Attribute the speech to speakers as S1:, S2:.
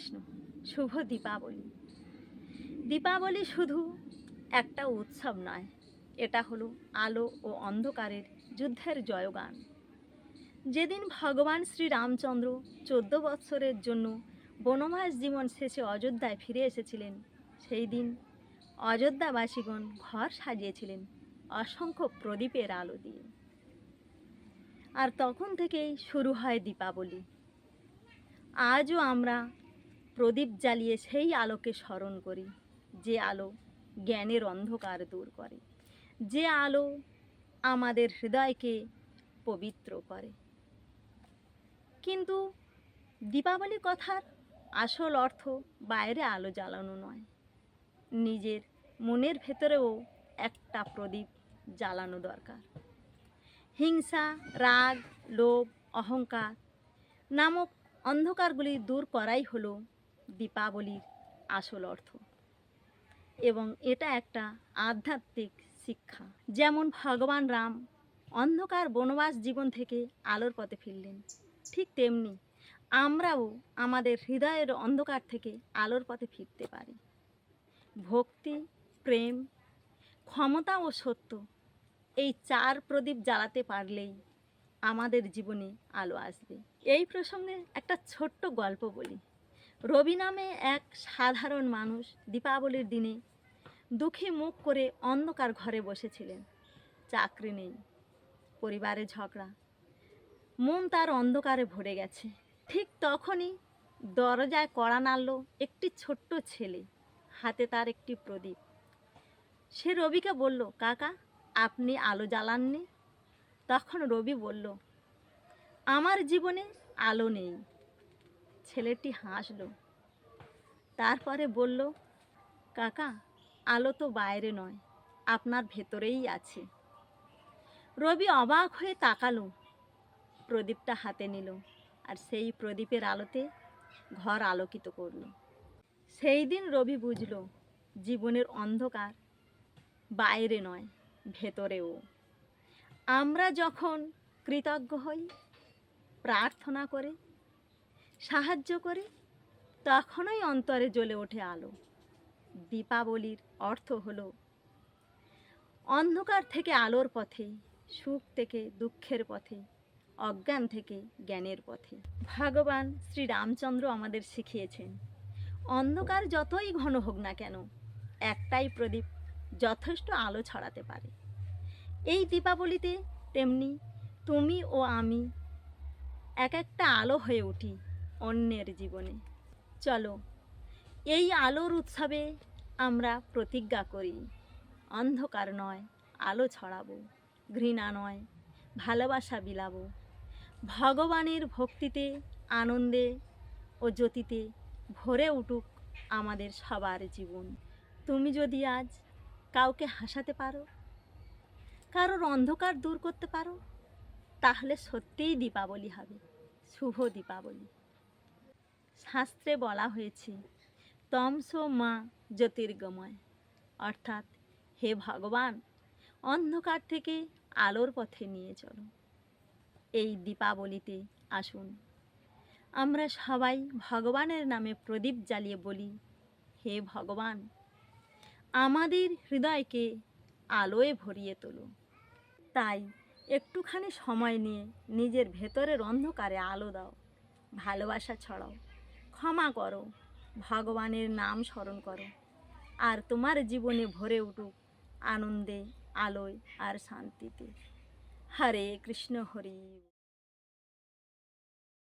S1: কৃষ্ণ। শুভ দীপাবলি। দীপাবলি শুধু একটা উৎসব নয়, এটা হলো আলো ও অন্ধকারের যুদ্ধের জয়গান। যেদিন ভগবান শ্রী রামচন্দ্র চোদ্দ বৎসরের জন্য বনবাস জীবন শেষে অযোধ্যায় ফিরে এসেছিলেন, সেই দিন অযোধ্যাবাসীগণ ঘর সাজিয়েছিলেন অসংখ্য প্রদীপের আলো দিয়ে। আর তখন থেকেই শুরু হয় দীপাবলি। আজও আমরা প্রদীপ জ্বালিয়ে সেই আলোকে স্মরণ করি, যে আলো জ্ঞানের অন্ধকার দূর করে, যে আলো আমাদের হৃদয়কে পবিত্র করে। কিন্তু দীপাবলি কথার আসল অর্থ বাইরে আলো জ্বালানো নয়, নিজের মনের ভেতরেও একটা প্রদীপ জ্বালানো দরকার। হিংসা, রাগ, লোভ, অহংকার নামক অন্ধকারগুলি দূর করাই হলো দীপাবলির আসল অর্থ। এবং এটা একটা আধ্যাত্মিক শিক্ষা। যেমন ভগবান রাম অন্ধকার বনবাস জীবন থেকে আলোর পথে ফিরলেন, ঠিক তেমনি আমরাও আমাদের হৃদয়ের অন্ধকার থেকে আলোর পথে ফিরতে পারি। ভক্তি, প্রেম, ক্ষমতা ও সত্য এই চার প্রদীপ জ্বালাতে পারলেই আমাদের জীবনে আলো আসবে। এই প্রসঙ্গে একটা ছোট্ট গল্প বলি। রবি নামে এক সাধারণ মানুষ দীপাবলির দিনে দুঃখী মুখ করে অন্ধকার ঘরে বসেছিলেন। চাকরি নেই, পরিবারে ঝগড়া, মন তার অন্ধকারে ভরে গেছে। ঠিক তখনই দরজায় কড়া নাড়ল একটি ছোট্ট ছেলে, হাতে তার একটি প্রদীপ। সে রবিকে বলল, কাকা, আপনি আলো জ্বালাননি? তখন রবি বলল, আমার জীবনে আলো নেই। ছেলেটি হাসলো। তারপরে বলল, কাকা, আলো তো বাইরে নয়, আপনার ভেতরেই আছে। রবি অবাক হয়ে তাকালো। প্রদীপটা হাতে নিল আর সেই প্রদীপের আলোতে ঘর আলোকিত করল। সেই দিন রবি বুঝল, জীবনের অন্ধকার বাইরে নয়, ভেতরেও। আমরা যখন কৃতজ্ঞ হই, প্রার্থনা করে সাহায্য করে, তখনই অন্তরে জ্বলে ওঠে আলো। দীপাবলির অর্থ হলো, অন্ধকার থেকে আলোর পথে, সুখ থেকে দুঃখের পথে, অজ্ঞান থেকে জ্ঞানের পথে। ভগবান শ্রী রামচন্দ্র আমাদের শিখিয়েছেন, অন্ধকার যতই ঘন হোক না কেন, একটাই প্রদীপ যথেষ্ট আলো ছড়াতে পারে। এই দীপাবলিতে তেমনি তুমি ও আমি এক একটা আলো হয়ে উঠি অন্যের জীবনে। চলো, এই আলোর উৎসবে আমরা প্রতিজ্ঞা করি। অন্ধকার নয়, আলো ছড়াবো। ঘৃণা নয়, ভালোবাসা বিলাবো। ভগবানের ভক্তিতে, আনন্দে ও জ্যোতিতে ভরে উঠুক আমাদের সবার জীবন। তুমি যদি আজ কাউকে হাসাতে পারো, কারোর অন্ধকার দূর করতে পারো, তাহলে সত্যিই দীপাবলি হবে। শুভ দীপাবলি। শাস্ত্রে বলা হয়েছে, তমস মা জ্যোতির্গময়। অর্থাৎ, হে ভগবান, অন্ধকার থেকে আলোর পথে নিয়ে চলো। এই দীপাবলিতে আসুন। আমরা সবাই ভগবানের নামে প্রদীপ জ্বালিয়ে বলি, হে ভগবান, আমাদের হৃদয়কে আলোয় ভরিয়ে তোলো। তাই একটুখানি সময় নিয়ে নিজের ভেতরের অন্ধকারে আলো দাও, ভালোবাসা ছড়াও। ক্ষমা করো, ভগবানের নাম স্মরণ করো। আর তোমার জীবনে ভরে উঠুক আনন্দে, আলোয় আর শান্তিতে। হরে কৃষ্ণ, হরি